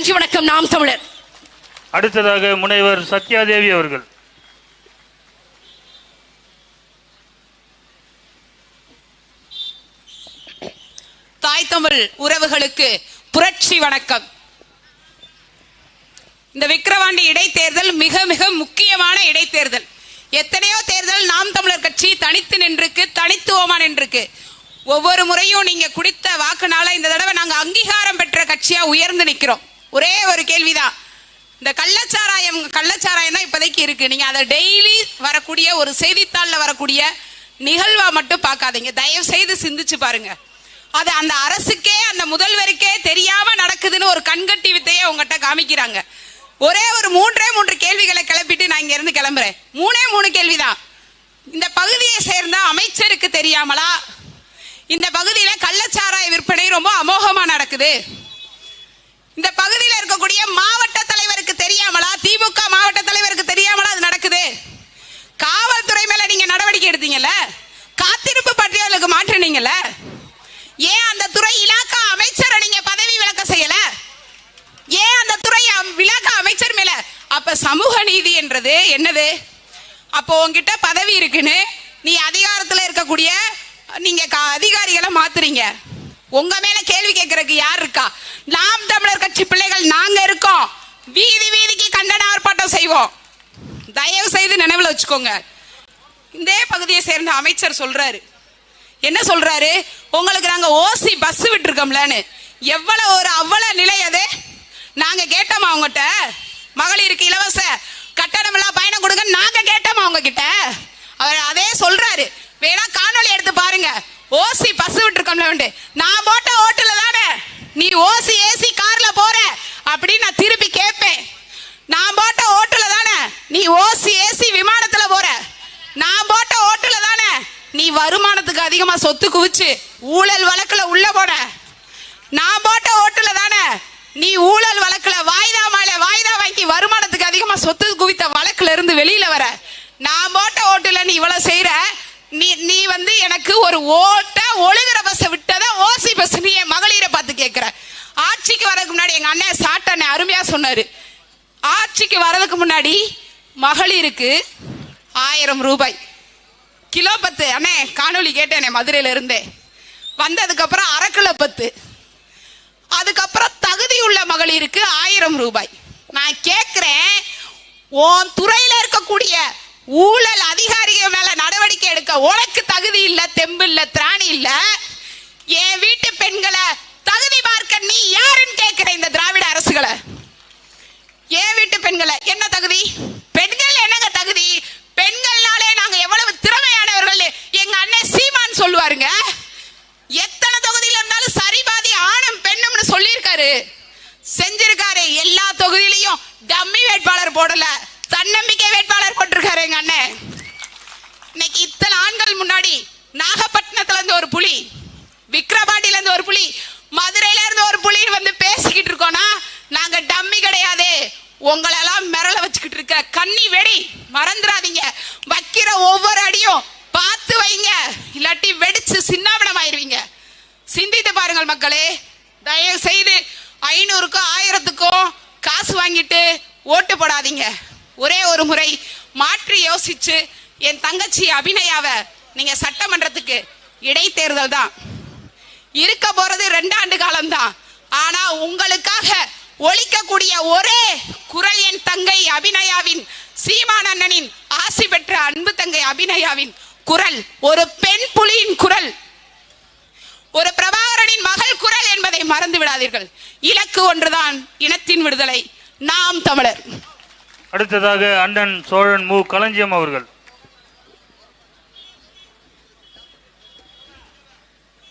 நன்றி வணக்கம். நாம் தமிழர். அடுத்ததாக முனைவர் சத்யாதேவி அவர்கள். தாய் தமிழ் உறவுகளுக்கு புரட்சி வணக்கம். இந்த விக்கிரவாண்டி இடைத்தேர்தல் மிக மிக முக்கியமான இடைத்தேர்தல். எத்தனையோ தேர்தல் நாம் தமிழர் கட்சி தனித்து நின்றுக்கு தனித்துவமா நின்றுக்கு ஒவ்வொரு முறையும் நீங்க குடித்த வாக்குனால இந்த தடவை நாங்க அங்கீகாரம் பெற்ற கட்சியா உயர்ந்து நிக்கிறோம். ஒரே ஒரு கேள்விதான். இந்த கள்ளச்சாராயம் கள்ளச்சாராயம் தான் இப்போதைக்கு இருக்கு. நீங்க அதை டெய்லி வரக்கூடிய ஒரு செய்தித்தாளில் வரக்கூடிய நிகழ்வா மட்டும் பார்க்காதீங்க. தயவு செய்து சிந்திச்சு பாருங்க. அது அந்த அரசுக்கே அந்த முதல்வருக்கே தெரியாம நடக்குதுன்னு ஒரு கண்கட்டி வித்தையை உங்ககிட்ட காமிக்கிறாங்க. ஒரே ஒரு மூன்றே மூன்று கேள்விகளை கிளப்பிட்டு நான் இங்க இருந்து கிளம்புறேன். மூணே மூணு கேள்விதான். இந்த பகுதியை சேர்ந்த அமைச்சருக்கு தெரியாமலா? இந்த பகுதியில கள்ளச்சாராய விற்பனை ரொம்ப அமோகமா நடக்குது. இந்த பகுதியில் இருக்கக்கூடிய மாவட்ட தலைவருக்கு தெரியாமலா திமுக மாவட்ட தலைவருக்கு தெரியாமலா அது நடக்குது? காவல்துறை மேல நீங்க நடவடிக்கை எடுத்தீங்கல்ல? காத்திருப்பு பட்டியலுக்கு மாற்றினீங்கல்ல? ஏன் அந்த துறை இலாக்கா அமைச்சரை நீங்க பதவி விலக்க செய்யல? ஏன் அந்த துறை இலாக்கா அமைச்சர் மேல? அப்ப சமூக நீதி என்றது என்னது? அப்போ உங்ககிட்ட பதவி இருக்குன்னு நீ அதிகாரத்துல இருக்கக்கூடிய நீங்க அதிகாரிகளை மாத்துறீங்க. உங்க மேல கேள்வி கேட்கறதுக்கு யார் இருக்கா? நாம் தமிழர் கட்சி பிள்ளைகள் நாங்க இருக்கோம். வீதி வீதிக்கு கண்டன ஆர்ப்பாட்டம் செய்வோம். தயவு செய்து நினைவில் வச்சுக்கோங்க. இந்த பகுதியை சேர்ந்த அமைச்சர் சொல்றாரு. என்ன சொல்றாரு? உங்களுக்கு நாங்க ஓசி பஸ் விட்டுருக்கோம்லன்னு. எவ்வளவு ஒரு அவ்வளவு நிலை அது? நாங்க கேட்டோமா அவங்ககிட்ட மகளிருக்கு இலவச கட்டணம் எல்லாம் பயணம் கொடுங்க நாங்க கேட்டோமா அவங்க கிட்ட அவர் அதே சொல்றாரு. வேணா காணொளி எடுத்து பாருங்க. ஓசி பஸ் உண்டு. நான் போட்ட ஓட்டுல தானே? நீ ஓசி ஏசி கார்ல போற அப்படின்னு நான் திருப்பி கேட்பேன் நான் போட்ட ஓட்டுல தானே? நீ ஓசி ஏசி விமானத்துல போற. நான் போட்ட ஓட்டுல தானே? நீ வருமானத்துக்கு அதிகமா சொத்து குவிச்சு ஊழல் வழக்குல உள்ள போன நான் போட்ட ஓட்டுல தானே? நீ ஊழல் வழக்குல வாய்தா மேல வாய்தா வாங்கி வருமானத்துக்கு அதிகமா சொத்து குவித்த வழக்குல இருந்து வெளியில வர. நான் போட்ட ஓட்டுல நீ இவ்வளவு செய்யற நீ நீ வந்து எனக்கு ஒரு ஓட்ட ஒழுகிற ஓசி நீ என் மகளிரை பார்த்து கேட்குற ஆட்சிக்கு வரதுக்கு முன்னாடி எங்க அண்ணன் சாட்டண்ணே அருமையா சொன்னாரு. ஆட்சிக்கு வரதுக்கு முன்னாடி மகளிருக்கு ஆயிரம் ரூபாய். கிலோ பத்து. அண்ணே காணொளி கேட்டேனே மதுரையில இருந்தே. வந்ததுக்கு அப்புறம் பத்து. அதுக்கப்புறம் தகுதி உள்ள மகளிருக்கு ஆயிரம் ரூபாய். நான் கேட்கிறேன் உன் துறையில இருக்கக்கூடிய ஊழல் அதிகாரிகள் மேல நடவடிக்கை எடுக்க உனக்கு தகுதி இல்ல தெம்பு இல்ல திராணி இல்லை. என் வீட்டு பெண்களை தகுதி பார்க்க நீ யாருன்னு கேட்கிற இந்த திராவிட அரசுகளை? என் வீட்டு பெண்களை என்ன தகுதி? பெண்கள் என்னங்க தகுதி? பெண்கள்னாலே நாங்க எவ்வளவு திறமையானவர்கள்? எங்க அண்ணன் சீமான் சொல்லுவாருங்க. எத்தனை தொகுதியில இருந்தாலும் சரிபாதி ஆணும் பெண்ணும்னு சொல்லியிருக்காரு. செஞ்சிருக்காரு எல்லா தொகுதியிலையும் டம்மி வேட்பாளர் போடல. தன்னம்பிக்கை வேட்பாளர் போட்டிருக்காரு எங்க அண்ணன். இன்னைக்கு இத்தனை ஆண்கள் முன்னாடி நாகப்பட்டினத்துல இருந்து ஒரு புலி. விக்ரவாண்டில இருந்து ஒரு புலி மதுரையில இருந்து ஒரு புலி வந்து பேசிக்கிட்டு இருக்கோம்னா நாங்க டம்மி கிடையாது. உங்களெல்லாம் மிரள வச்சுக்கிட்டு இருக்க கண்ணி வெடி மறந்துடாதீங்க. வைக்கிற ஒவ்வொரு அடியும் பார்த்து வைங்க. இல்லாட்டி வெடிச்சு சின்னாபிடம் ஆயிருவீங்க சிந்தித்து பாருங்கள் மக்களே தயவு செய்து ஐநூறுக்கும் ஆயிரத்துக்கும் காசு வாங்கிட்டு ஓட்டு போடாதீங்க. ஒரே ஒரு முறை மாற்றி யோசிச்சு என் தங்கச்சி அபிநயாவை நீங்க சட்டமன்றத்துக்கு இடைத்தேர்தல் தான். இருக்க போறது ரெண்டாண்டு காலம்தான். ஆனா உங்களுக்காக ஒழிக்கக்கூடிய ஒரே குரல் என் தங்கை அபிநயாவின் சீமான் அண்ணனின் ஆசி பெற்ற அன்பு தங்கை அபிநயாவின் குரல். ஒரு பெண் புலியின் குரல். ஒரு பிரபாகரனின் மகள் குரல் என்பதை மறந்து விடாதீர்கள். இலக்கு ஒன்றுதான் இனத்தின் விடுதலை. நாம் தமிழர். அடுத்ததாக அண்ணன் சோழன் மு. களஞ்சியம் அவர்கள்.